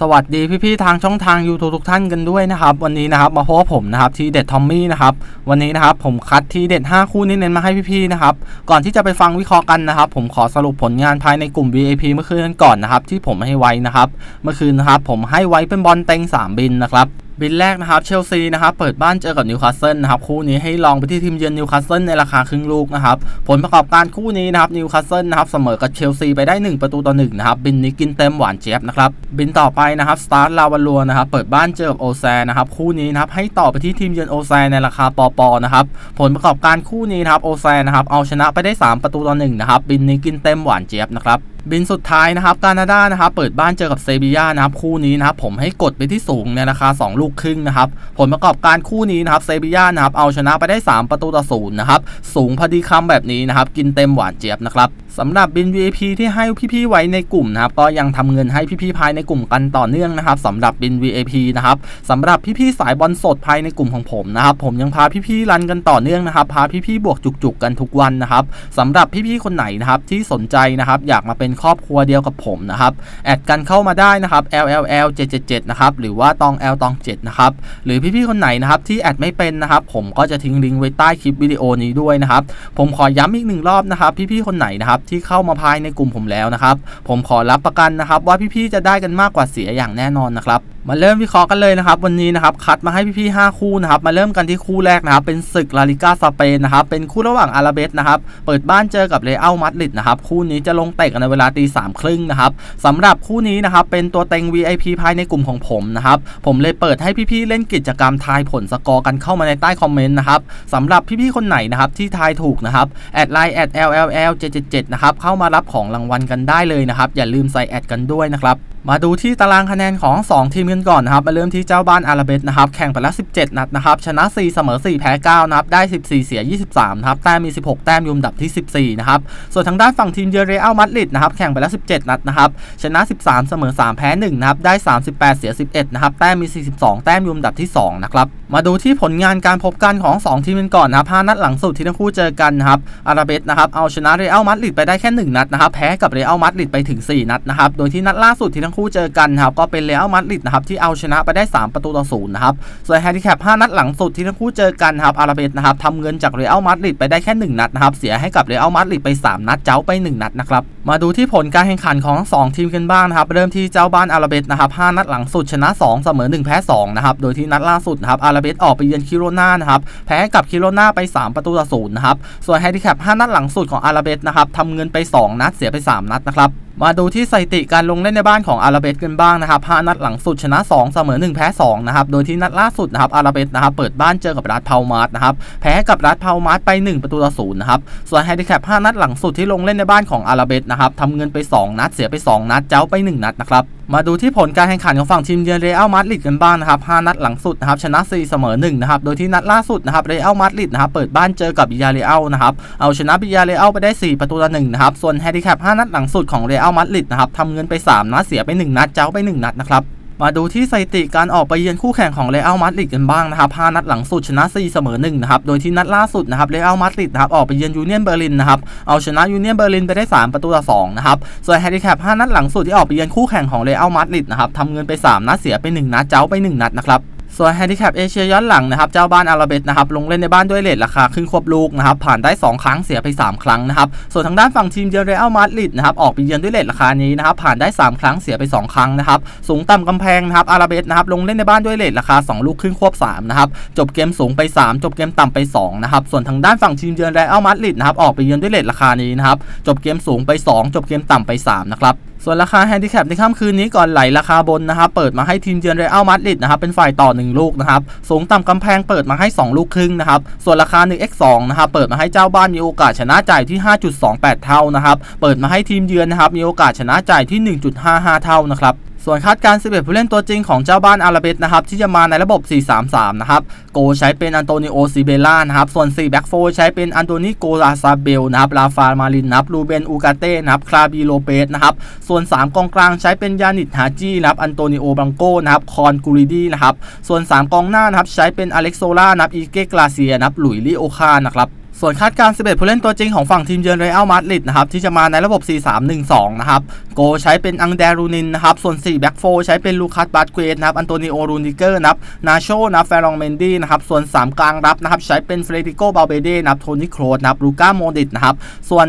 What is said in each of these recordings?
สวัสดีพี่ๆทางช่องทาง YouTube ทุกท่านกันด้วยนะครับ วันนี้นะครับมาพบผมนะครับทีเด็ดทอมมี่นะครับวันนี้นะครับผมคัดทีเด็ด 5 คู่นี้เน้นมาให้พี่ๆนะครับก่อนที่จะไปฟังวิเคราะห์กันนะครับ ผมขอสรุปผลงานภายในกลุ่ม VIP เมื่อคืนกันก่อนนะครับที่ผมให้ไว้นะครับ เมื่อคืนนะครับผมให้ไว้เป็นบอลเต็ง 3 บินนะครับ บินแรกนะครับเชลซีนะครับเปิดบ้านเจอกับนิวคาสเซิลนะครับคู่นี้ให้ลองไปที่ทีมเยือนนิวคาสเซิลในราคาครึ่งลูกนะครับผลประกอบการคู่นี้นะครับนิวคาสเซิลนะครับเสมอกับเชลซีไปได้ 1 ประตูต่อ1นะครับบินนี้กินเต็มหวานเจี๊ยบนะครับบินต่อไปนะครับสตาร์ลาวาลัวนะครับเปิดบ้านเจอกับโอแซนะครับคู่นี้นะครับให้ต่อไปที่ทีมเยือนโอแซในราคาปอปอนะครับผลประกอบการคู่นี้นะครับโอแซนะครับเอาชนะไปได้ 3 ประตูต่อ1นะครับบินนี้กินเต็มหวานเจี๊ยบนะครับบินสุดท้ายนะครับกานาดานะครับเปิดบ้านเจอกับเซบียานะครับคู่นี้นะครับผมให้กดไปที่สูงในราคา 2 ลูกครึ่งนะครับผลประกอบการคู่นี้นะครับเซบียานะครับเอาชนะไปได้ 3 ประตูต่อศูนย์นะครับสูงพอดีคำแบบนี้นะครับกินเต็มหวานเจี๊ยบนะครับสำหรับบิน VIP ที่ให้พี่ๆไว้ในกลุ่มนะครับก็ยังทำเงินให้พี่ๆภายในกลุ่มกันต่อเนื่องนะครับสำหรับบิน VIP นะครับสำหรับพี่ๆสายบอลสดภายในกลุ่มของผมนะครับผมยังพาพี่ๆรันกันต่อเนื่องนะครับพาพี่ๆบวกจุกๆกันทุกวันนะครับสำหรับพี่ๆคนไหนนะครับที่สนใจนะครับอยากมาเป็นครอบครัวเดียวกับผมนะครับแอดกันเข้ามาได้นะครับ LLL 777นะครับหรือว่าตอง L ตอง7นะครับหรือพี่ๆคนไหนนะครับที่แอดไม่เป็นนะครับผมก็จะทิ้งลิงก์ไว้ใต้คลิปวิดีโอนี้ด้วยนะครับผมขอย้ำอีกหนึ่งรอบนะครับพี่ๆคนไหนนะครับที่เข้ามาภายในกลุ่มผมแล้วนะครับ ผมขอรับประกันนะครับ ว่าพี่ๆจะได้กันมากกว่าเสียอย่างแน่นอนนะครับมาเริ่มวิเคราะห์กันเลยนะครับวันนี้นะครับคัดมาให้พี่ๆ5คู่นะครับมาเริ่มกันที่คู่แรกนะครับเป็นศึกลาลิก้าสเปนนะครับเป็นคู่ระหว่างอาราเบสนะครับเปิดบ้านเจอกับเรอัลมาดริดนะครับคู่นี้จะลงเตะกันในเวลาตีสามครึ่งนะครับสำหรับคู่นี้นะครับเป็นตัวเต็ง VIP ภายในกลุ่มของผมนะครับผมเลยเปิดให้พี่ๆเล่นกิจกรรมทายผลสกอร์กันเข้ามาในใต้คอมเมนต์นะครับสำหรับพี่ๆคนไหนนะครับที่ทายถูกนะครับแอดไลน์แอด LLL 777นะครับเข้ามารับของรางวัลกันได้เลยนะครับอย่าลืมใส่แอดกันด้วยนะครับ มาดูที่ตารางคะแนนของ 2 ทีมกันก่อนนะครับมาเริ่มที่เจ้าบ้านอาราเบสนะครับแข่งไปแล้ว 17 นัดนะครับชนะ 4 เสมอ 4 แพ้ 9 นะครับได้ 14 เสีย 23 นะครับแต้มมี 16 แต้มยุมดับที่ 14 นะครับ ส่วนทางด้านฝั่งทีมเยเรอัลมาดริดนะครับแข่งไปแล้ว 17 นัดนะครับชนะ 13 เสมอ 3 แพ้ 1 นะครับได้ 38 เสีย 11 นะครับแต้มมี 42 แต้มยุมดับที่ 2 นะครับมาดูที่ผลงานการพบกันของ 2 ทีมกันก่อนนะครับ5นัดหลังสุดที่ทั้งคู่เจอกันนะครับอาราเบสนะครับเอาชนะเรอัลมาดริดไปได้แค่ 1 นัดนะครับแพ้กับเรอัลมาดริดไปถึง 4 นัดนะครับโดยที่นัดล่าสุดที่ทั้งคู่เจอกันครับก็เป็นเรอัลมาดริดนะครับที่เอาชนะไปได้ 3 ประตูต่อศูนย์นะครับส่วนแฮนดิแคป5นัดหลังสุดที่ทั้งคู่เจอกันครับอาราเบสนะครับทำเงินจากเรอัลมาดริดไปได้แค่ 1 นัดนะครับเสียให้กับเรอัลมาดริดไป 3 นัดเจ้าไป 1 นัดนะครับมาดูที่ผลการแข่งขันของ2ทีมกันบ้างนะครับเริ่มที่เจ้าบ้านอาราเบสนะครับ5นัดหลังสุดชนะ 2 เสมอ 1 แพ้2นะครับโดยที่นัดล่าสุดนะครับอาราเบสออกไปเยือนคิโรนานะครับแพ้กับคิโรนาไป 3 ประตูต่อศูนย์นะครับส่วนแฮนดิแคป5นัดหลังสุดของอาราเบสนะครับทำเงินไป 2 นัดเสียไป 3 นัดนะครับ มาดูที่สถิติการลงเล่นในบ้านของอาราเบสกันบ้างนะครับ5นัดหลังสุดชนะ 2 เสมอ 1 แพ้2นะครับ โดยที่นัดล่าสุดนะครับอาราเบสนะครับเปิดบ้านเจอกับรัฐพามาร์นะครับ แพ้กับรัฐพามาร์ไป 1 ประตูต่อศูนย์นะครับ ส่วนแฮนดิแคป5นัดหลังสุดที่ลงเล่นในบ้านของอาราเบสนะครับทำเงินไป 2 นัดเสียไป 2 นัด เจ้าไป 1 นัดนะครับ มาดูที่ผลการแข่งขันของฝั่งทีมเยือนเรอัลมาดริดกันบ้างนะครับ 5 นัดหลังสุดนะครับชนะ 4 เสมอ 1 นะครับ โดยที่นัดล่าสุดนะครับเรอัลมาดริดนะครับเปิดบ้านเจอกับบิยาเรอัลนะครับ เอาชนะบิยาเรอัลไปได้ 4 ประตูต่อ1นะครับ ส่วนแฮนดิแคป 5 นัดหลังสุดของเรอัลมาดริดนะครับทำเงินไป 3 นัดเสียไป 1 นัด เจ้าไป 1 นัดนะครับ มาดูที่สถิติการออกไปเยือนคู่แข่งของเรอัลมาดริดกันบ้างนะครับ5นัดหลังสุดชนะ 4 เสมอ1นะครับ โดยที่นัดล่าสุดนะครับเรอัลมาดริดนะครับออกไปเยือนยูเนียนเบอร์ลินนะครับ เอาชนะยูเนียนเบอร์ลินไปได้ 3 ประตูต่อ2นะครับ ส่วนแฮนดิแคป5นัดหลังสุดที่ออกไปเยือนคู่แข่งของเรอัลมาดริดนะครับทำเงินไป 3 นัดเสียไป 1 นัดเจ้าไป 1 นัดนะครับ ส่วนแฮนดิแคปเอเชียย้อนหลังนะครับเจ้าบ้านอาราเบสนะครับลงเล่นในบ้านด้วยเลทราคาครึ่งควบลูกนะครับผ่านได้ 2 ครั้งเสียไป 3 ครั้งนะครับส่วนทางด้านฝั่งทีมเยือนเรอัลมาดริดนะครับออกไปเยือนด้วยเลทราคานี้นะครับผ่านได้ 3 ครั้งเสียไป 2 ครั้งนะครับสูงต่ำกำแพงนะครับอาราเบสนะครับลงเล่นในบ้านด้วยเลทราคา 2 ลูกครึ่งควบ3นะครับจบเกมสูงไป 3 จบเกมต่ำไป2นะครับส่วนทางด้านฝั่งทีมเยือนเรอัลมาดริดนะครับออกไปเยือนด้วยเลทราคานี้นะครับจบเกมสูงไป 2 จบเกมต่ำไป3นะครับ ส่วนราคาแฮนดิแคปในค่ำคืนนี้ก่อนไหลราคาบนนะครับเปิดมาให้ทีมเยือนเรอัลมาดริดนะครับเป็นฝ่ายต่อ 1 ลูกนะครับสูงต่ำกำแพงเปิดมาให้ 2 ลูกครึ่งนะครับส่วนราคา 1x2 นะครับเปิดมาให้เจ้าบ้านมีโอกาสชนะจ่ายที่ 5.28 เท่านะครับเปิดมาให้ทีมเยือนนะครับมีโอกาสชนะจ่ายที่ 1.55 เท่านะครับ ส่วนคาดการณ์11 ผู้เล่นตัวจริงของเจ้าบ้านอาราเบสนะครับที่จะมาในระบบ 4-3-3 นะครับ โกใช้เป็นอันโตนิโอซิเบล่านะครับ ส่วน 4 แบ็กโฟใช้เป็นอันโตนิโกลาซาเบลนะครับ ลาฟามารินนะครับ ลูเบนอูกาเต้นะครับ คลาบีโลเปสนะครับ ส่วน 3 กองกลางใช้เป็นยานิตฮาจีนะครับ อันโตนิโอบังโกนะครับ คอนกูริดีนะครับ ส่วน 3 กองหน้านะครับใช้เป็นอเล็กโซล่านะครับ อีเกกลาเซียนะครับ หลุยลีโอคานะครับ ส่วนคาดการ 11 ผู้เล่นตัวจริงของฝั่งทีมเยือนเรอัลมาดริดนะครับที่จะมาในระบบ 4-3-1-2 นะครับ โกใช้เป็นอังเดรูนินนะครับ ส่วน 4 แบ็กโฟใช้เป็นลูคัสบาสเกรนะครับ อันโตนิโอรูนิเกอร์นะครับ นาโชนะแฟรองเมนดี้นะครับ ส่วน 3 กลางรับนะครับ ใช้เป็นเฟรดิโกบาเบเดนะครับ โทนี่โครสนะครับ ลูก้าโมดิตนะครับ ส่วน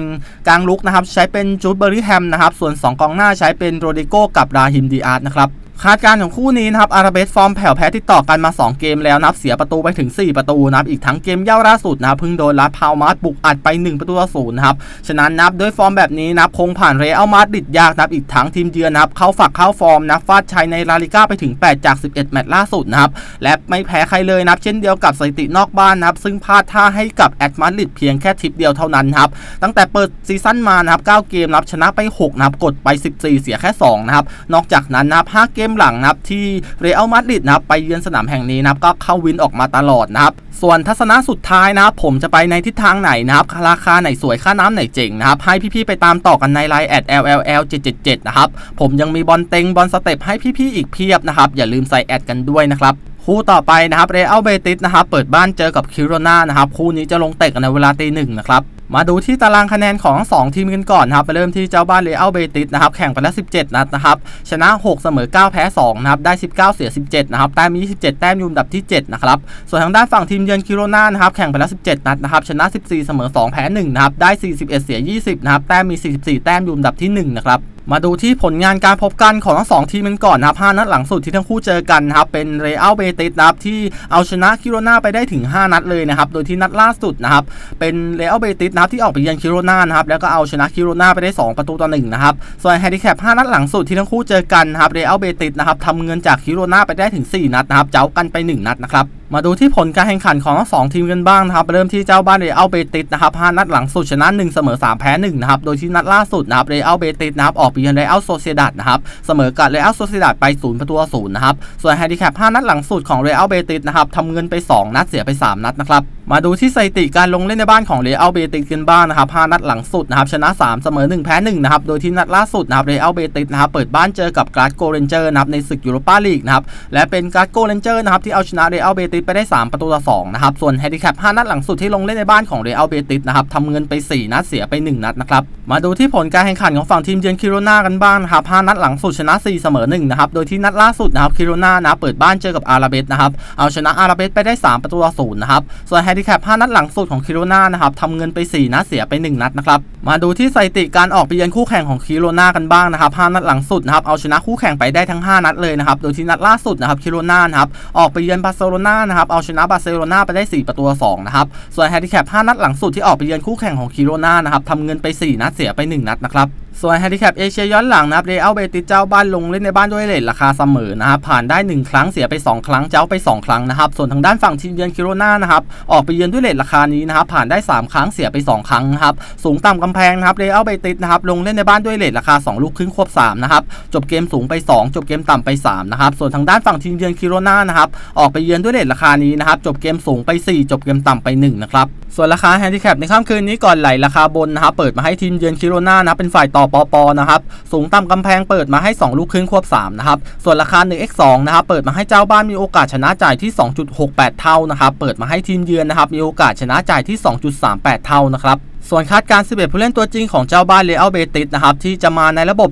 กลางลุกนะครับ ใช้เป็นจูดเบอร์รี่แฮมนะครับ ส่วน 2 กองหน้าใช้เป็นโรดิโกกับราฮิมดีอาร์ตนะครับ คาดการณ์ของคู่นี้นะครับอาราเบสฟอร์มแผ่วแพ้ติดต่อกันมา 2 เกมแล้วนับเสียประตูไปถึง 4 ประตูนะครับอีกทั้งเกมเย่าล่าสุดนะครับเพิ่งโดนลาพาวมาร์บุกอัดไป 1 ประตูต่อศูนย์นะครับฉะนั้นนับด้วยฟอร์มแบบนี้นับคงผ่านเรอัลมาดริดยากนับอีกทั้งทีมเยือนนะครับเข้าฝักเข้าฟอร์มนะฟาดชัยในลาลิก้าไปถึง 8 จาก 11 แมตช์ล่าสุดนะครับและไม่แพ้ใครเลยนับเช่นเดียวกับสถิตินอกบ้านนับซึ่งพลาดท่าให้กับแอตมาดริดเพียงแค่ทิปเดียวเท่านั้นครับตั้งแต่เปิดซีซั่นมานะครับ9เกมนับชนะไป6นับกดไป 14 เสียแค่2นะครับนอกจากนั้นนับ5เกมหลังนับที่เรอัลมาดริดนะครับไปเยือนสนามแห่งนี้นะครับก็เข้าวินออกมาตลอดนะครับส่วนทัศนะสุดท้ายนะครับผมจะไปในทิศทางไหนนะครับราคาไหนสวยค่าน้ำไหนเจ๋งนะครับให้พี่ๆไปตามต่อกันในไลน์แอด LLL 777นะครับผมยังมีบอลเต็งบอลสเต็ปให้พี่ๆอีกเพียบนะครับอย่าลืมใส่แอดกันด้วยนะครับคู่ต่อไปนะครับเรอัลเบติสนะครับเปิดบ้านเจอกับคิโรนานะครับคู่นี้จะลงเตะกันในเวลาตีหนึ่งนะครับ มาดูที่ตารางคะแนนของ 2 ทีมกันก่อนนะครับไปเริ่มที่เจ้าบ้านเรอัลเบติสนะครับแข่งไปแล้ว 17 นัดนะครับชนะ 6 เสมอ 9 แพ้ 2 นะครับได้ 19 เสีย 17 นะครับแต้มมี27 แต้มอยู่อันดับที่ 7 นะครับ ส่วนทางด้านฝั่งทีมเยือนคิโรนานะครับแข่งไปแล้ว 17 นัดนะครับชนะ 14 เสมอ 2 แพ้ 1 นะครับได้ 41 เสีย 20 นะครับแต้มมี 44 แต้มอยู่อันดับที่ 1 นะครับมาดูที่ผลงานการพบกันของทั้งสองทีมกันก่อนนะครับ5นัดหลังสุดที่ทั้งคู่เจอกันนะครับเป็นเรอัลเบติสนะครับที่เอาชนะคิโรนาไปได้ถึง 5 นัดเลยนะครับโดยที่นัดล่าสุดนะครับเป็นเรอัลเบติสนะครับที่ออกไปเยือนคิโรนานะครับแล้วก็เอาชนะคิโรนาไปได้ 2 ประตูต่อ1นะครับส่วนแฮนดิแคป5นัดหลังสุดที่ทั้งคู่เจอกันนะครับเรอัลเบติสนะครับทำเงินจากคิโรนาไปได้ถึง 4 นัดนะครับเจ้ากันไป 1 นัดนะครับ มาดูที่ผลการแข่งขันของทั้งสองทีมกันบ้างนะครับ เริ่มที่เจ้าบ้านเรอัลเบติสนะครับ5นัดหลังสุดชนะ 1 เสมอ 3 แพ้ 1 นะครับ โดยที่นัดล่าสุดนะครับเรอัลเบติสนะครับออกไปเยือนเรอัลโซเซดัดนะครับ เสมอกับเรอัลโซเซดัดไป 0 ประตูต่อศูนย์นะครับ ส่วนแฮนดิแคป5นัดหลังสุดของเรอัลเบติสนะครับทำเงินไป 2 นัดเสียไป 3 นัดนะครับมาดูที่สถิติการลงเล่นในบ้านของเรอัลเบติสกันบ้างนะครับ5นัดหลังสุดนะครับชนะ 3 เสมอ 1 แพ้ 1 นะครับ โดยที่นัดล่าสุดนะครับเรอัลเบติสนะครับเปิดบ้านเจอกับกราสโกเรนเจอร์นะครับในศึกยูโรปาลีกนะครับ และเป็นกราสโกเรนเจอร์นะครับที่เอาชนะเรอัลเบติสไปได้ 3 ประตูต่อ 2 นะครับ ส่วนแฮนดิแคป 5 นัดหลังสุดที่ลงเล่นในบ้านของเรอัลเบติสนะครับทำเงินไป 4 นัดเสียไป 1 นัดนะครับ มาดูที่ผลการแข่งขันของฝั่งทีมเยือนคิโรนากันบ้างนะครับ5นัดหลังสุดชนะ 4 เสมอ 1 นะครับ โดยที่นัดล่าสุดนะครับคิโรนานะเปิดบ้านเจอกับอาราเบสนะครับเอาชนะอาราเบสไปได้ 3 ประตูต่อ0นะครับส่วนนดิแคป 5 นัดหลังสุดของคิโรนานะครับทำเงินไป 4 นัดเสียไป 1 นัดนะครับ มาดูที่สถิติการออกไปเยือนคู่แข่งของคิโรนากันบ้างนะครับ 5 นัดหลังสุดนะครับเอาชนะคู่แข่งไปได้ทั้ง 5 นัดเลยนะครับ โดยที่นัดล่าสุดนะครับคิโรนานะครับออกไปเยือนบาร์เซโลนานะครับเอาชนะบาร์เซโลนาไปได้ 4 ประตูต่อ2นะครับ ส่วนแฮนดิแคป 5 นัดหลังสุดที่ออกไปเยือนคู่แข่งของคิโรนานะครับทำเงินไป 4 นัดเสียไป 1 นัดนะครับ ส่วนแฮนดิแคปเอเชียย้อนหลังนะครับเรอัลเบติสเจ้าบ้านลงเล่นในบ้านด้วยเลทราคาเสมอนะครับผ่านได้ 1 ครั้งเสียไป 2 ครั้งเจ้าไป 2 ครั้งนะครับส่วนทางด้านฝั่งทีมเยือนคิโรนานะครับออกไปเยือนด้วยเลทราคานี้นะครับผ่านได้ 3 ครั้งเสียไป 2 ครั้งนะครับสูงต่ำกำแพงนะครับเรอัลเบติสนะครับลงเล่นในบ้านด้วยเลทราคา 2 ลูกครึ่งควบ3นะครับจบเกมสูงไป 2 จบเกมต่ำไป3นะครับส่วนทางด้านฝั่งทีมเยือนคิโรนานะครับออกไปเยือนด้วยเลทราคานี้นะครับจบเกมสูงไป 4 จบเกมต่ำไป1นะครับส่วนราคาแฮนดิแคปในค่ำคืนนี้ก่อนไหลราคาบนนะครับเปิดมาให้ทีมเยือนคิโรนานะเป็นฝ่ายต่อปอปอนะครับสูงต่ำกำแพงเปิดมาให้ 2 ลูกครึ่งควบ3นะครับส่วนราคา 1x2 นะครับเปิดมาให้เจ้าบ้านมีโอกาสชนะจ่ายที่ 2.68 เท่านะครับเปิดมาให้ทีมเยือนนะครับมีโอกาสชนะจ่ายที่ 2.38 เท่านะครับ ส่วนคาดการ 11 ผู้เล่นตัวจริงของเจ้าบ้านเรอัลเบติสนะครับที่จะมาในระบบ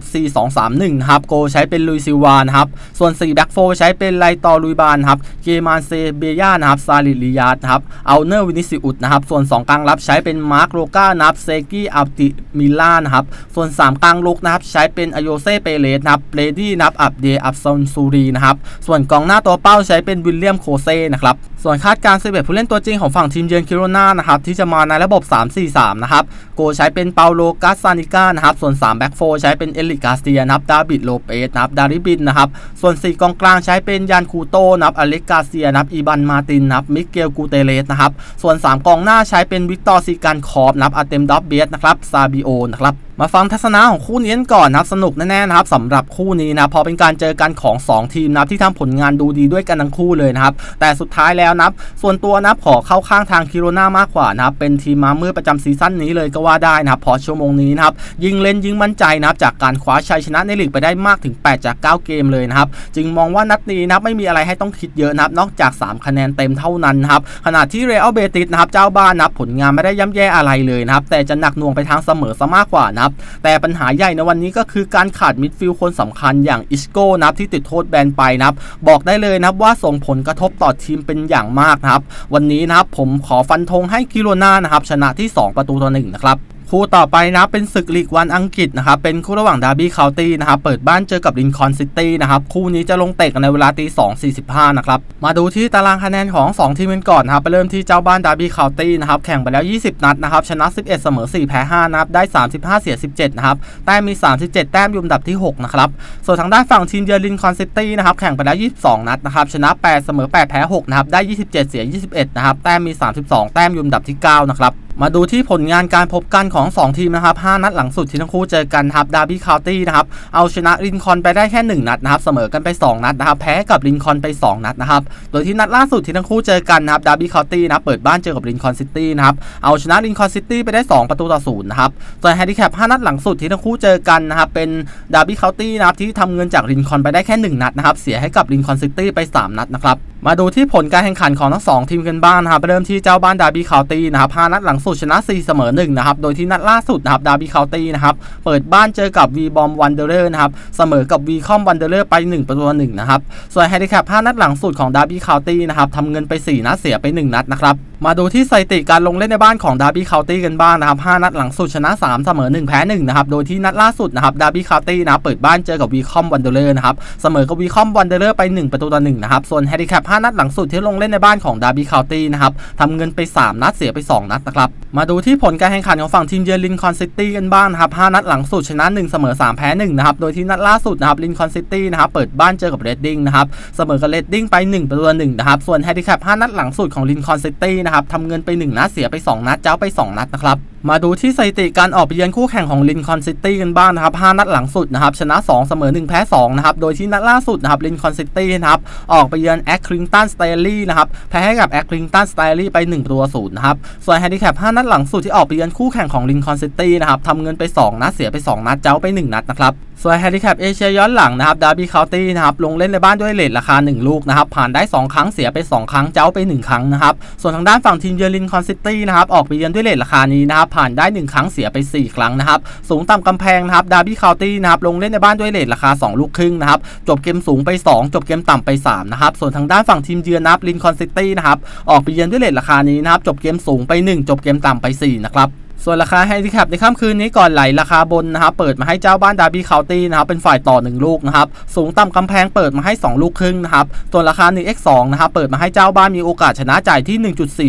4-2-3-1นะครับโกใช้เป็นลุยซิวานครับส่วน 4 แบ็กโฟใช้เป็นไลตอลุยบานครับเกมานเซเบียานะครับซาลิลิยาตครับเอาเนอร์วินิซิอุสนะครับส่วน 2 กลางรับใช้เป็นมาร์คโรก้านะครับเซกี้อัลติมิล่านะครับส่วน 3 กลางลุกนะครับใช้เป็นอโยเซเปเรสนะครับเบรดี้นับอับเดอับซอนซูรีนะครับส่วนกองหน้าตัวเป้าใช้เป็นวิลเลียมโคเซ่นะครับส่วนคาดการ 11 ผู้เล่นตัวจริงของฝั่งทีมเยือนคิโรนานะครับที่จะมาในระบบ 3-4-3นะครับโกใช้เป็นเปาโลกาซานิก้านะครับส่วน3แบ็กโฟใช้เป็นเอลิกาสเตียนะครับดาบิดโลเปสนะครับดาริบินนะครับส่วน 4 กองกลางใช้เป็นยานคูโตนะครับอเล็กกาเซียนะครับอีบันมาตินนะครับมิเกลกูเตเลสนะครับส่วน 3 กองหน้าใช้เป็นวิกตอร์ซิการคอบนะครับอาเตมดอบเบียสนะครับซาบิโอนะครับ มาฟังทัศนะของคู่นี้กันก่อนนะครับสนุกแน่ๆนะครับสำหรับคู่นี้นะพอเป็นการเจอกันของ 2 ทีมนับที่ทำผลงานดูดีด้วยกันทั้งคู่เลยนะครับแต่สุดท้ายแล้วนับส่วนตัวนับขอเข้าข้างทางคิโรนามากกว่านะครับเป็นทีมมามือประจำซีซั่นนี้เลยก็ว่าได้นะครับพอชั่วโมงนี้นะครับยิงเล่นยิงมั่นใจนะครับจากการคว้าชัยชนะในลีกไปได้มากถึง 8 จาก 9 เกมเลยนะครับจึงมองว่านัดนี้นับไม่มีอะไรให้ต้องคิดเยอะนะครับนอกจาก 3 คะแนนเต็มเท่านั้นนะครับขณะที่เรอัลเบติสนะครับเจ้าบ้านนับผลงานไม่ได้ย่ำแย่อะไรเลยนะครับแต่จะหนักหน่วงไปทางเสมอซะมากกว่านะครับแต่ปัญหาใหญ่ในวันนี้ก็คือการขาดมิดฟิลด์คนสำคัญอย่างอิสโก้นะครับที่ติดโทษแบนไปนะครับบอกได้เลยนะครับว่าส่งผลกระทบต่อทีมเป็นอย่างมากนะครับวันนี้นะครับผมขอฟันธงให้กิโรนานะครับชนะที่ 2 ประตูต่อหนึ่งนะครับ คู่ต่อไปนะเป็นศึกลีกวันอังกฤษนะครับเป็นคู่ระหว่างดาร์บี้เคาน์ตี้นะครับเปิดบ้านเจอกับลินคอนซิตี้นะครับคู่นี้จะลงเตะกันในเวลาตี2 45นะครับมาดูที่ตารางคะแนนของ 2 ทีมกันก่อนนะครับไปเริ่มที่เจ้าบ้านดาร์บี้เคาน์ตี้นะครับแข่งไปแล้ว 20 นัดนะครับชนะ 11 เสมอ 4 แพ้5นับได้ 35 เสีย 17นะครับแต้มมี 37 แต้มอยู่อันดับที่6นะครับส่วนทางด้านฝั่งทีมเยือนลินคอนซิตี้นะครับแข่งไปแล้ว 22 นัดนะครับชนะ 8 เสมอ 8 แพ้6นะครับได้ 27 เสีย 21นะครับแต้มมี 32 แต้มอยู่อันดับที่9นะครับมาดูที่ผลงานการพบกันของของ 2 ทีมนะครับ 5 นัดหลังสุดที่ทั้งคู่เจอกันครับดาร์บี้คาวตี้นะครับ เอาชนะลินคอนไปได้แค่ 1 นัดนะครับ เสมอกันไป 2 นัดนะครับ แพ้กับลินคอนไป 2 นัดนะครับ โดยที่นัดล่าสุดที่ทั้งคู่เจอกันนะครับดาร์บี้คาวตี้นะเปิดบ้านเจอกับลินคอนซิตี้นะครับ เอาชนะลินคอนซิตี้ไปได้ 2 ประตูต่อศูนย์นะครับ ส่วนแฮนดิแคป 5 นัดหลังสุดที่ทั้งคู่เจอกันนะครับเป็นดาร์บี้คาวตี้นะครับที่ทำเงินจากลินคอนไปได้แค่ 1 นัดนะครับ เสียให้กับลินคอนซิตี้ไป 3 นัดนะครับมาดูที่ผลการแข่งขันของทั้งสองทีมกันบ้างนะครับเริ่มที่เจ้าบ้านดาร์บี้คาวตี้นะครับ5นัดหลังสุดชนะ 4 เสมอ1นะครับโดยที่นัดล่าสุดนะครับดาร์บี้คาวตี้นะครับเปิดบ้านเจอกับวีบอมวันเดอร์นะครับเสมอกับวีคอมวันเดอร์ไป 1 ประตูหนึ่งนะครับส่วนแฮนดิแคป5นัดหลังสุดของดาร์บี้คาวตี้นะครับทำเงินไป 4 นัดเสียไป 1 นัดนะครับ มาดูที่สถิติการลงเล่นในบ้านของดาร์บี้คาวตี้กันบ้างนะครับ 5 นัดหลังสุดชนะ 3 เสมอ 1 แพ้ 1 นะครับ โดยที่นัดล่าสุดนะครับดาร์บี้คาวตี้นะเปิดบ้านเจอกับวีคอมวันเดอร์เลย์นะครับ เสมอกับวีคอมวันเดอร์เลย์ไป 1 ประตูต่อ 1 นะครับ ส่วนแฮนดิแคป 5 นัดหลังสุดที่ลงเล่นในบ้านของดาร์บี้คาวตี้นะครับทำเงินไป 3 นัดเสียไป 2 นัดนะครับ มาดูที่ผลการแข่งขันของฝั่งทีมเยือนลินคอนซิตี้กันบ้างนะครับ 5 นัดหลังสุดชนะ 1 เสมอ 3 แพ้ 1 นะครับ โดยที่นัดล่าสุดนะครับลินคอนซิตี้นะครับเปิดบ้านเจอกับเรดดิ้งนะครับ เสมอกับเรดดิ้งไป 1 ประตูต่อ1นะครับ ส่วนแฮนดิแคป 5 นัดหลังสุดของลินคอนซิตี้นะครับทำเงินไป1นัดเสียไป 2 นัดเจ้าไป 2 นัดนะครับมาดูที่สถิติการออกไปเยือนคู่แข่งของลินคอนซิตี้กันบ้างนะครับ 5 นัดหลังสุดนะครับชนะ 2 เสมอ 1 แพ้ 2 นะครับ โดยที่นัดล่าสุดนะครับลินคอนซิตี้นะครับออกไปเยือนแอคคลิงตันสเตลลี่นะครับแพ้ให้กับแอคคลิงตันสเตลลี่ไป1ประตูต่อศูนย์นะครับ ส่วนแฮนดิแคป 5 นัดหลังสุดที่ออกไปเยือนคู่แข่งของลินคอนซิตี้นะครับทำเงินไป 2 นัดเสียไป 2 นัดเจ้าไป 1 นัดนะครับส่วนแฮนดิแคปเอเชียย้อนหลังนะครับดาร์บี้เคาน์ตี้นะครับลงเล่นในบ้านด้วยเลทราคา 1 ลูกนะครับผ่านได้ 2 ครั้งเสียไป 2 ครั้งเจ้าไป 1 ครั้งนะครับส่วนทางด้านฝั่งทีมเยือนลินคอนซิตี้นะครับออกไปเยือนด้วยเลทราคานี้นะครับผ่านได้ 1 ครั้งเสียไป 4 ครั้งนะครับสูงต่ำกำแพงนะครับดาร์บี้คาวตี้นะครับลงเล่นในบ้านด้วยเลทราคา 2 ลูกครึ่งนะครับจบเกมสูงไป 2 จบเกมต่ำไป3นะครับส่วนทางด้านฝั่งทีมเยือนนับลินคอนซิตี้นะครับออกไปเยือนด้วยเลทราคานี้นะครับจบเกมสูงไป 1 จบเกมต่ำไป4นะครับ ส่วนราคาแฮนดิแคปในค่ำคืนนี้ก่อนไหลราคาบนนะครับเปิดมาให้เจ้าบ้านดาร์บี้เคาน์ตี้นะครับเป็นฝ่ายต่อ 1 ลูกนะครับสูงต่ำกำแพงเปิดมาให้ 2 ลูกครึ่งนะครับส่วนราคา 1x2 นะครับเปิดมาให้เจ้าบ้านมีโอกาสชนะจ่ายที่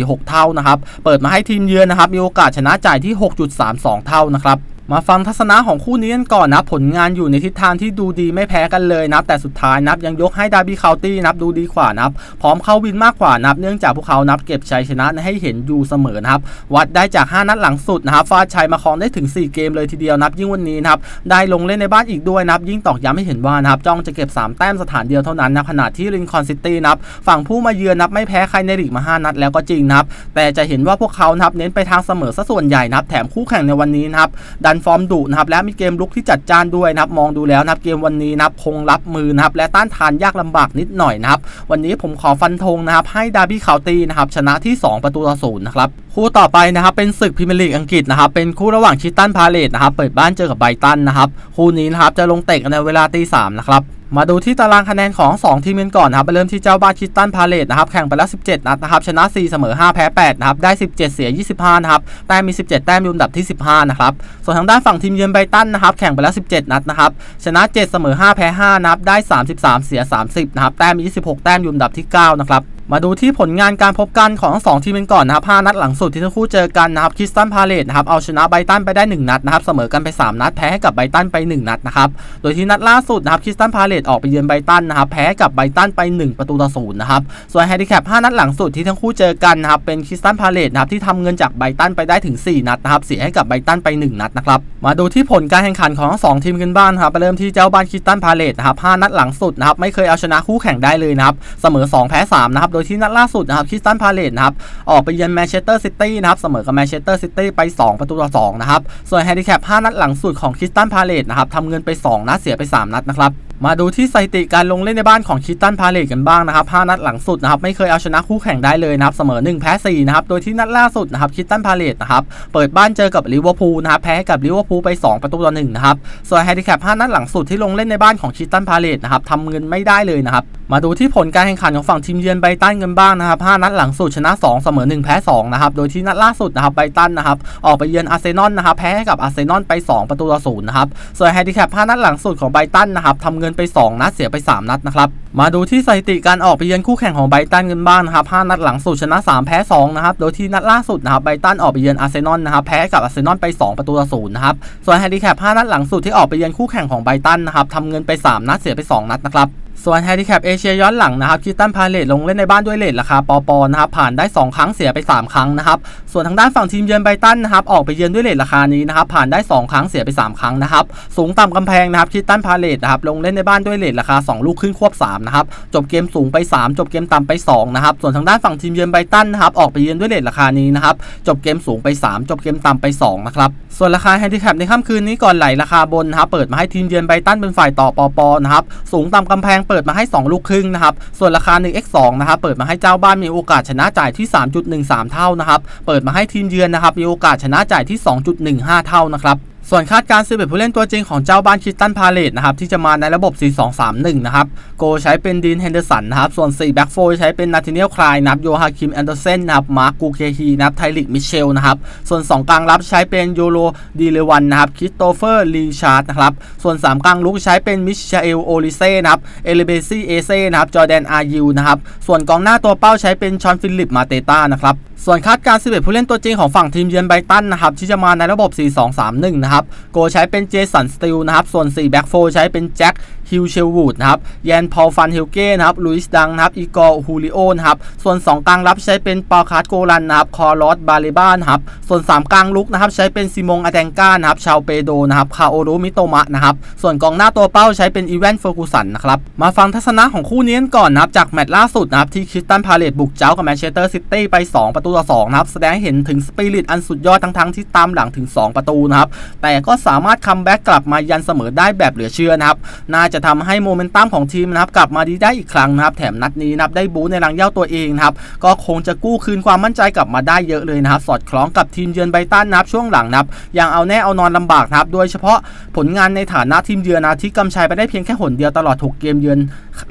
1.46 เท่านะครับเปิดมาให้ทีมเยือนนะครับมีโอกาสชนะจ่ายที่ 6.32 เท่านะครับ มาฟังทัศนะของคู่นี้กันก่อนนะผลงานอยู่ในทิศทางที่ดูดีไม่แพ้กันเลยนะแต่สุดท้ายนับยังยกให้ดาร์บี้เคาน์ตี้นับดูดีกว่านับพร้อมเข้าวินมากกว่านับ เนื่องจากพวกเขานับเก็บชัยชนะให้เห็นอยู่เสมอนะครับวัดได้จาก 5 นัดหลังสุดนะครับฟาดชัยมาครองได้ถึง 4 เกมเลยทีเดียวนับยิ่งวันนี้นะครับได้ลงเล่นในบ้านอีกด้วยนับยิ่งตอกย้ำให้เห็นว่านะครับจ้องจะเก็บ 3 แต้มสถานเดียวเท่านั้นนะขณะที่ลินคอนซิตี้นับฝั่งผู้มาเยือนนับไม่แพ้ใครในลีกมา 5 นัดแล้วก็จริงนะครับแต่จะเห็นว่าพวกเขานับเน้นไปทางเสมอซะส่วนใหญ่นับแถมคู่แข่งในวันนี้นับดันฟอร์มดุนะครับและมีเกมลุกที่จัดจ้านด้วยนะครับมองดูแล้วนะครับเกมวันนี้นะครับคงรับมือนะครับและต้านทานยากลำบากนิดหน่อยนะครับวันนี้ผมขอฟันธงนะครับให้ดาร์บี้เคาวตี้นะครับชนะที่ 2 ประตูต่อศูนย์นะครับคู่ต่อไปนะครับเป็นศึกพรีเมียร์ลีกอังกฤษนะครับเป็นคู่ระหว่างชิตันพาเลตนะครับเปิดบ้านเจอกับไบตันนะครับคู่นี้นะครับจะลงเตะกันในเวลาตีสามนะครับ มาดูที่ตารางคะแนนของ 2 ทีมกันก่อนนะครับไปเริ่มที่เจ้าบ้านคิสตันพาเลตนะครับแข่งไปแล้ว 17 นัดนะครับชนะ 4 เสมอ 5 แพ้ 8 นะครับ ได้ 17 เสีย 25 นะครับแต้มมี 17 แต้มอยู่อันดับที่ 15 นะครับ ส่วนทางด้านฝั่งทีมเยือนไบตันนะครับแข่งไปแล้ว 17 นัดนะครับชนะ 7 เสมอ 5 แพ้ 5 นะครับ ได้ 33 เสีย 30 นะครับแต้มมี 26 แต้มอยู่อันดับที่ 9 นะครับ มาดูที่ผลงานการพบกันของทั้งสองทีมกันก่อนนะครับ 5 นัดหลังสุดที่ทั้งคู่เจอกันนะครับ คริสตันพาเลตนะครับ เอาชนะไบตันไปได้ 1 นัดนะครับ เสมอกันไป 3 นัด แพ้ให้กับไบตันไป 1 นัดนะครับ โดยที่นัดล่าสุดนะครับ คริสตันพาเลตออกไปเยือนไบตันนะครับ แพ้กับไบตันไป 1 ประตูต่อศูนย์นะครับ ส่วนแฮนดิแคป 5 นัดหลังสุดที่ทั้งคู่เจอกันนะครับ เป็นคริสตันพาเลตนะครับ ที่ทำเงินจากไบตันไปได้ถึง 4 นัดนะครับ เสียให้กับไบตันไป 1 นัดนะครับ มาดูที่ผลการแข่งขันของทั้งสองทีมกันบ้างครับ ไปเริ่มที่เจ้าบ้านคริสตันพาเลตนะครับ5นัดหลังสุดนะครับไม่เคยเอาชนะคู่แข่งได้เลยนะครับเสมอ 2 แพ้3นะครับโดยที่นัดล่าสุดนะครับคริสตันพาเลตนะครับออกไปเยือนแมนเชสเตอร์ซิตี้นะครับเสมอกับแมนเชสเตอร์ซิตี้ไป 2 ประตูต่อ2นะครับส่วนแฮนดิแคป5นัดหลังสุดของคริสตันพาเลตนะครับทำเงินไป 2 นัดเสียไป 3 นัดนะครับมาดูที่สถิติการลงเล่นในบ้านของคิตตันพาเลตกันบ้างนะครับ 5 นัดหลังสุดนะครับไม่เคยเอาชนะคู่แข่งได้เลยนะครับ เสมอ 1 แพ้ 4 นะครับ โดยที่นัดล่าสุดนะครับคิตตันพาเลตนะครับ เปิดบ้านเจอกับลิเวอร์พูลนะครับแพ้กับลิเวอร์พูลไป 2 ประตูต่อ1นะครับ ส่วนแฮนดิแคป 5 นัดหลังสุดที่ลงเล่นในบ้านของคิตตันพาเลตนะครับทำเงินไม่ได้เลยนะครับ มาดูที่ผลการแข่งขันของฝั่งทีมเยือนไบตันกันบ้างนะครับ5นัดหลังสุดชนะ 2 เสมอ 1 แพ้ 2 นะครับ โดยที่นัดล่าสุดนะครับไบตันนะครับออกไปเยือนอาร์เซนอลนะครับแพ้ให้กับอาร์เซนอลไป 2 ประตูต่อ0นะครับ ส่วนแฮนดิแคป5นัดหลังสุดของไบตันนะครับทำเงินไป 2 นัดเสียไป 3 นัดนะครับ มาดูที่สถิติการออกไปเยือนคู่แข่งของไบตันกันบ้างนะครับ5นัดหลังสุดชนะ 3 แพ้ 2 นะครับ โดยที่นัดล่าสุดนะครับไบตันออกไปเยือนอาร์เซนอลนะครับแพ้กับอาร์เซนอลไป 2 ประตูต่อ0นะครับ ส่วนแฮนดิแคป5นัดหลังสุดที่ออกไปเยือนคู่แข่งของไบตันนะครับทำเงินไป 3 นัดเสียไป 2 นัดนะครับ ส่วนแฮนดิแคปเอเชียย้อนหลังนะครับคิตตันพาเลตลงเล่นในบ้านด้วยเลทราคาปอปอนะครับผ่านได้ 2 ครั้งเสียไป 3 ครั้งนะครับส่วนทางด้านฝั่งทีมเยือนไบตันนะครับออกไปเยือนด้วยเลทราคานี้นะครับผ่านได้ 2 ครั้งเสียไป 3 ครั้งนะครับสูงต่ำกำแพงนะครับคิตตันพาเลตนะครับลงเล่นในบ้านด้วยเลทราคา 2 ลูกขึ้นควบ3นะครับจบเกมสูงไป 3 จบเกมต่ำไป2นะครับส่วนทางด้านฝั่งทีมเยือนไบตันนะครับออกไปเยือนด้วยเลทราคานี้นะครับจบเกมสูงไป 3 จบเกมต่ำไป2นะครับส่วนราคาแฮนดิแคปในค่ำคืนนี้ก่อนไหลราคาบนนะครับเปิดมาให้ทีมเยือนไบตันเป็นฝ่ายต่อปอปอนะครับสูงต่ำกำแพงเปิดมาให้ 2 ลูกครึ่งนะครับ ส่วนราคา 1x2 นะครับ เปิดมาให้เจ้าบ้านมีโอกาสชนะจ่ายที่ 3.13 เท่านะครับ เปิดมาให้ทีมเยือนนะครับ มีโอกาสชนะจ่ายที่ 2.15 เท่านะครับ ส่วนคาดการณ์11ผู้เล่นตัวจริงของเจ้าบ้านคิสตันพาเลตนะครับที่จะมาในระบบ 4-2-3-1 นะครับโกใช้เป็นดีนเฮนเดอร์สันนะครับส่วน 4 แบ็กโฟใช้เป็นนาธิเนียลคลายนับโยฮาคิมแอนเดอร์เซนนะครับมาร์กกูเคฮีนับไทลิกมิเชลนะครับส่วน 2 กลางรับใช้เป็นโยโรดีเลวันนะครับคริสโตเฟอร์ลีชาร์ดนะครับส่วน 3 กลางลุกใช้เป็นมิชเอลโอลิเซ่นะครับเอเลเบซี่เอเซ่นะครับจอแดนอายูนะครับส่วนกองหน้าตัวเป้าใช้เป็นชอนฟิลิปมาเตต้านะครับส่วนคาดการณ์11ผู้เล่นตัวจริงของฝั่งทีมเยือนไบตันนะครับที่จะมาในระบบ 4-2-3-1 นะครับโกใช้เป็นเจสันสติลนะครับส่วน4แบ็กโฟใช้เป็นแจ็ค ฮิลเชลวูดนะครับแยนพอลฟันเฮลเก้นะครับลุยส์ดังนะครับอีกอร์ฮูลิโอนะครับส่วน 2 กลางรับใช้เป็นปอคาร์ดโกลันนะครับคอร์ลอสบาเลบ้านครับส่วน 3 กลางลุกนะครับใช้เป็นซิมงอาแดงก้านะครับชาวเปโดนะครับคาโอรุมิโตมะนะครับส่วนกองหน้าตัวเป้าใช้เป็นอีเวนเฟอร์กูสันนะครับมาฟังทัศนะของคู่นี้กันก่อนนะครับจากแมตช์ล่าสุดนะครับที่คริสตันพาเลตบุกเจ้ากับแมนเชสเตอร์ซิตี้ไป 2 ประตูต่อ2นะครับแสดงให้เห็นถึงสปิริตอันสุดยอดทั้งๆที่ตามหลังถึง 2 ประตูนะครับแต่ก็สามารถคัมแบ็กกลับมายันเสมอได้แบบเหลือเชื่อนะครับน่าจะทำให้โมเมนตัมของทีมนะครับกลับมาดีได้อีกครั้งนะครับแถมนัดนี้นะครับได้บูในรังเย่าตัวเองนะครับก็คงจะกู้คืนความมั่นใจกลับมาได้เยอะเลยนะครับสอดคล้องกับทีมเยือนไบตันนะครับช่วงหลังนะครับยังเอาแน่เอานอนลำบากนะครับโดยเฉพาะผลงานในฐานะทีมเยือนนะที่กำชัยไปได้เพียงแค่หนเดียวตลอดถูกเกมเยือน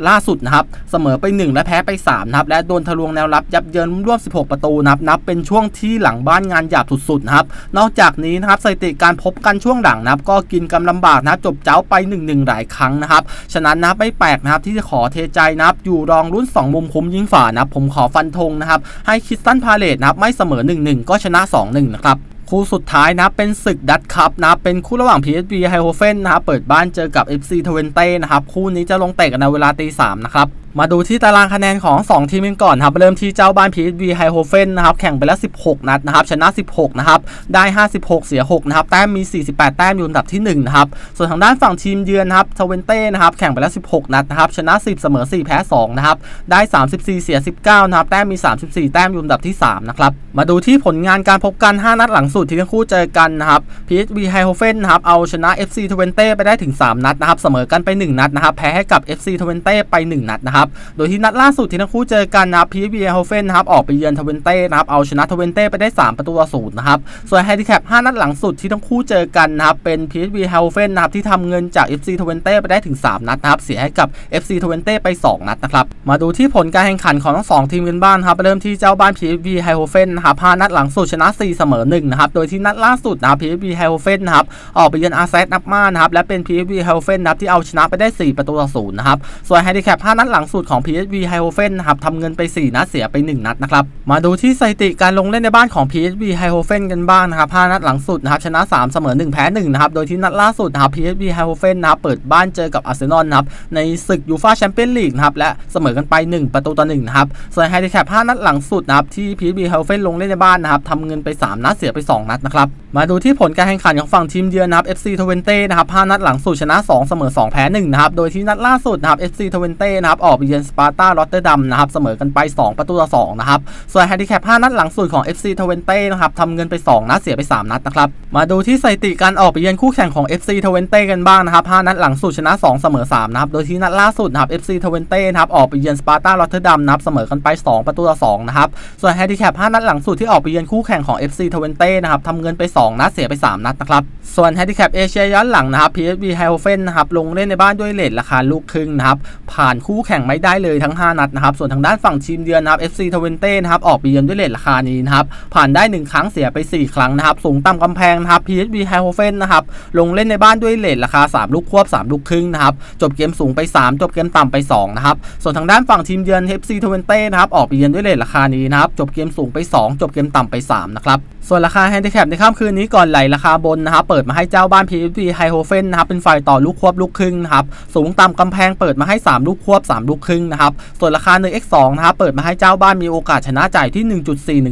ล่าสุดนะครับเสมอไป 1 และแพ้ไป3นะครับและโดนทะลวงแนวรับยับเยินร่วม 16 ประตูนะครับนับเป็นช่วงที่หลังบ้านงานหยาบสุดๆนะครับนอกจากนี้นะครับสถิติการพบกันช่วงหลังนะครับก็กินกำลำบากนับจบเจ้าไป 1-1 หลายครั้งนะครับฉะนั้นนะไม่แปลกนะครับที่จะขอเทใจนะครับอยู่รองรุ่น 2 มุมคุ้มยิงฝ่านะครับผมขอฟันธงนะครับให้คิสตันพาเลตนะครับไม่เสมอ 1-1 ก็ชนะ 2-1 นะครับ คู่สุดท้ายนะเป็นศึกดัตคัพนะเป็นคู่ระหว่าง PSV ไฮโฮเฟนนะครับเปิดบ้านเจอกับ FC ทเวนเต้นะครับคู่นี้จะลงเตะกันในเวลาตีสามนะครับมาดูที่ตารางคะแนนของ 2 ทีมกันก่อนครับเริ่มที่เจ้าบ้าน PSV ไฮโฮเฟนนะครับแข่งไปแล้ว 16 นัดนะครับชนะ 16 นะครับได้ 56 เสีย 6 นะครับแต้มมี 48 แต้มอยู่อันดับที่1นะครับส่วนทางด้านฝั่งทีมเยือนนะครับทเวนเต้นะครับแข่งไปแล้ว 16 นัดนะครับชนะ 10 เสมอ 4 แพ้ 2 นะครับได้ 34 เสีย 19 นะครับแต้มมี 34 แต้มอยู่อันดับที่ 3 นะครับมาดูที่ผลงานการพบกัน 5 นัดหลังสุดที่ทั้งคู่เจอกันนะครับ PSV ไฮโฮเฟนนะครับเอาชนะ FC ทเวนเต้ไปได้ถึง 3 นัดนะครับเสมอกันไป 1 นัดนะครับแพ้ให้กับ FC ทเวนเต้ไป 1 นัดนะครับโดยที่นัดล่าสุดที่ทั้งคู่เจอกันนะครับ PSV ไฮโฮเฟนนะครับออกไปเยือนทเวนเต้นะครับเอาชนะทเวนเต้ไปได้ 3 ประตูต่อศูนย์นะครับ ส่วนแฮดิแคป5นัดหลังสุดที่ทั้งคู่เจอกันนะครับเป็น PSV ไฮโฮเฟนนะครับที่ทำเงินจาก FC ทเวนเต้ไปได้ถึง 3 นัดนะครับเสียให้กับ FC ทเวนเต้ไป 2 นัดนะครับมาดูที่ผลการแข่งขันของทั้งสองทีมกันบ้างครับเริ่มที่เจ้าบ้าน PSV ไฮโฮเฟนนะครับ5นัดหลังสุดชนะ 4 เสมอ1นะครับโดยที่นัดล่าสุดนะครับ PSV ไฮโฮเฟนนะครับออกไปเยือนอาร์เซนับมานะครับและเป็น PSV ไฮโฮเฟนนะครับที่เอาชนะไปได้ 4 ประตูต่อศูนย์นะครับส่วนแฮดิแคป5นัดหลังสุดของ PSV h i o f e n นะครับทำเงินไป 4 นัดเสียไป 1 นัดนะครับ มาดูที่สถิติการลงเล่นในบ้านของ PSV h i o f e n กันบ้างนะครับ5นัดหลังสุดนะครับชนะ 3 เสมอ 1 แพ้ 1 นะครับ โดยที่นัดล่าสุดนะครับ PSV h i o f e n นะครับเปิดบ้านเจอกับอาร์เซนอลนะครับในศึกยูฟ่าแชมเปี้ยนลีกนะครับและเสมอกันไป 1 ประตูต่อ1นะครับส่วนไฮเดแคป5นัดหลังสุดนะครับที่ PSV h i o f e n ลงเล่นในบ้านนะครับทำเงินไป 3 นัดเสียไป 2 นัดนะครับมาดูที่ผลการแข่งขันของฝั่งทีมเยือนนะครับ FC t w e n t e นะครับ5นัดหลังสุดชนะ 2 เสมอ 2 แพ้1นะครับโดยที่นัดล่าสุดนะครับ FC t w e n t e นะครับออกเยือนสปาร์ตารอตเตอร์ดัมนะครับเสมอกันไป 2 ประตูต่อ2นะครับส่วนแฮนดิแคป 5 นัดหลังสุดของ FC t w e n t e นะครับทำเงินไป 2 นัดเสียไป 3 นัดนะครับมาดูที่สถิติการออกไปเยือนคู่แข่งของ FC t w e n t e กันบ้างนะครับ5นัดหลังสุดชนะ 2 เสมอ3นะครับโดยที่นัดล่าสุดนะครับ FC t w e n t e นะครับออกไปเยือนสปาร์ตารอตเตอร์ดัมนะครับเสมอกันไป 2 ประตูต่อ2นะครับส่วนแฮนดิแคป 5 นัดหลังสุดที่ออกไปเยือนคู่แข่งของ FC t w e n t e นะครับทำเงินไป 2 นัดเสียไป 3 นัดนะครับส่วนแฮนดิแคปเอเชียย้อนหลังนะครับ PSV h i o f e n นะครับลงเล่นในบ้านด้วยเลทราคาลูกครึ่งนะครับผ่านคู่แข่งไม่ได้เลยทั้ง 5 นัดนะครับ ส่วนทางด้านฝั่งทีมเยือนนะครับ FC t w e n t e นะครับออกไปเยือนด้วยเลทราคานี้นะครับ ผ่านได้ 1 ครั้งเสียไป 4 ครั้งนะครับ สูงต่ำกำแพงนะครับ PSV h i o f e n นะครับ ลงเล่นในบ้านด้วยเลทราคา 3 ลูกควบ 3 ลูกครึ่งนะครับ จบเกมสูงไป 3 จบเกมต่ำไป 2 นะครับ ส่วนทางด้านฝั่งทีมเยือน FC t w e n t e นะครับ ออกไปเยือนด้วยเลทราคานี้นะครับ จบเกมสูงไป 2 จบเกมต่ำไป 3 นะครับ ส่วนราคาแฮนดิแคปในค่ำคืนนี้ก่อนไหลราคาบนนะครับ เปิดมาให้เจ้าบ้าน PSV h i o f e n นะครับ เป็นฝ่ายต่อลูกควบลูกครึ่งนะครับ สูงต่ำกำแพงเปิดมาให้ 3 ลูกควบ 3 ลูกครึ่งนะครับส่วนราคา 1x2 นะครับเปิดมาให้เจ้าบ้านมีโอกาสชนะจ่ายที่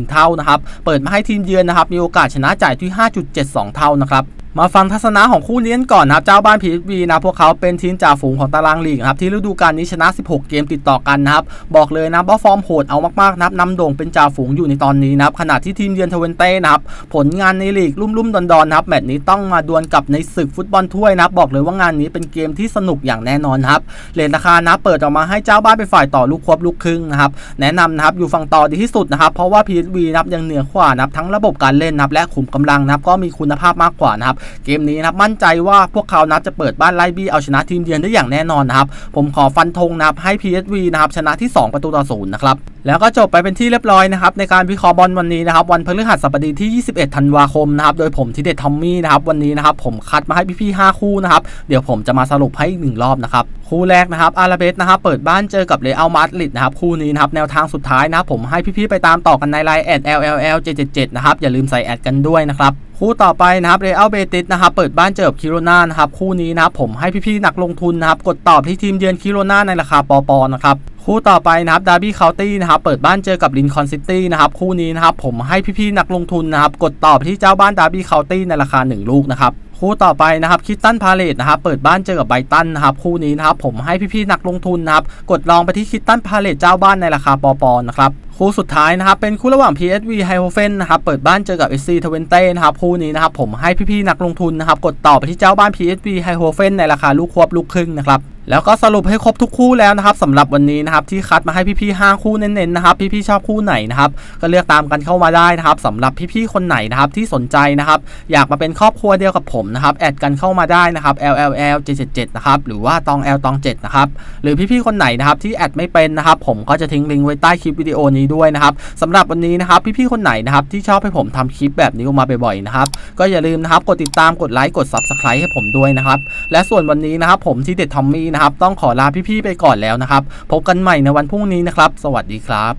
1.41 เท่านะครับเปิดมาให้ทีมเยือนนะครับมีโอกาสชนะจ่ายที่ 5.72 เท่านะครับ มาฟังทัศนะของคู่นี้กันก่อนนะครับ เจ้าบ้าน PSV นะพวกเขาเป็นทีมจ่าฝูงของตารางลีกครับที่ฤดูกาลนี้ชนะ 16 เกมติดต่อกันนะครับ บอกเลยนะว่าฟอร์มโหดเอามากๆนะครับนำโด่งเป็นจ่าฝูงอยู่ในตอนนี้นะครับขณะที่ทีมเยือนทเวนเต้นะครับผลงานในลีกลุ่มๆดอนๆนะครับแมตช์นี้ต้องมาดวลกับในศึกฟุตบอลถ้วยนะครับบอกเลยว่างานนี้เป็นเกมที่สนุกอย่างแน่นอนครับเลนราคานะเปิดออกมาให้เจ้าบ้านเป็นฝ่ายต่อลูกควบลูกครึ่งนะครับแนะนำนะครับอยู่ฝั่งต่อดีที่สุดนะครับเพราะว่า PSV นะครับยังเหนือกว่านะครับทั้งระบบการเล่นนะครับและขุมกำลังนะครับก็มีคุณภาพมากกว่านะครับเกมนี้นะครับมั่นใจว่าพวกเขานับจะเปิดบ้านไล่บี้เอาชนะทีมเยือนได้อย่างแน่นอนนะครับผมขอฟันธงนะครับให้ PSV นะครับชนะที่ 2 ประตูต่อศูนย์นะครับแล้วก็จบไปเป็นที่เรียบร้อยนะครับในการวิเคราะห์บอลวันนี้นะครับวันพฤหัสบดีที่ 21 ธันวาคมนะครับโดยผมทีเด็ดทอมมี่นะครับวันนี้นะครับผมคัดมาให้พี่ๆ5คู่นะครับเดี๋ยวผมจะมาสรุปให้อีกหนึ่งรอบนะครับ คู่แรกนะครับอาราเบสนะครับเปิดบ้านเจอกับเรอัลมาดริดนะครับคู่นี้นะครับแนวทางสุดท้ายนะครับผมให้พี่ๆไปตามต่อกันในไลน์แอด LLL 777นะครับอย่าลืมใส่แอดกันด้วยนะครับคู่ต่อไปนะครับเรอัลเบติสนะครับเปิดบ้านเจอกับคิโรนานะครับคู่นี้นะครับผมให้พี่ๆนักลงทุนนะครับกดตอบที่ทีมเยือนคิโรนาในราคาปอปอนะครับคู่ต่อไปนะครับดาร์บี้เคาน์ตี้นะครับเปิดบ้านเจอกับลินคอนซิตี้นะครับคู่นี้นะครับผมให้พี่ๆนักลงทุนนะครับกดตอบที่เจ้าบ้านดาร์บี้เคาน์ตี้ในราคา 1 ลูกนะครับ คู่ต่อไปนะครับคิตตันพาเลตนะครับเปิดบ้านเจอกับไบตันนะครับคู่นี้นะครับผมให้พี่ๆนักลงทุนนะครับกดลองไปที่คิตตันพาเลตเจ้าบ้านในราคาปอปอนะครับ คู่สุดท้ายนะครับเป็นคู่ระหว่าง PSV h i o f e n นะครับเปิดบ้านเจอกับ SC t w e n t e นะครับคู่นี้นะครับผมให้พี่ๆนักลงทุนนะครับกดต่อไปที่เจ้าบ้าน PSV h i o f e n ในราคาลูกควบลูกครึ่งนะครับแล้วก็สรุปให้ครบทุกคู่แล้วนะครับสำหรับวันนี้นะครับที่คัดมาให้พี่ๆ5คู่เน้นๆนะครับพี่ๆชอบคู่ไหนนะครับก็เลือกตามกันเข้ามาได้นะครับสำหรับพี่ๆคนไหนนะครับที่สนใจนะครับอยากมาเป็นครอบครัวเดียวกับผมนะครับแอดกันเข้ามาได้นะครับ LLL 777นะครับหรือว่าตอง L ตอง7นะครับหรือพี่ๆคนไหนนะครับที่แอดไม่เป็นนะครับผมก็จะทิ้งลิงก์ไว้ใต้คลิปวิดีโอนี้ด้วยนะครับสำหรับวันนี้นะครับพี่ๆคนไหนนะครับที่ชอบให้ผมทำคลิปแบบนี้ออกมาบ่อยๆนะครับก็อย่าลืมนะครับกดติดตามกดไลค์กดซับสไครต์ให้ผมด้วยนะครับและส่วนวันนี้นะครับผมที่เด็ดทอมมี่นะครับต้องขอลาพี่ๆไปก่อนแล้วนะครับพบกันใหม่ในวันพรุ่งนี้นะครับ สวัสดีครับ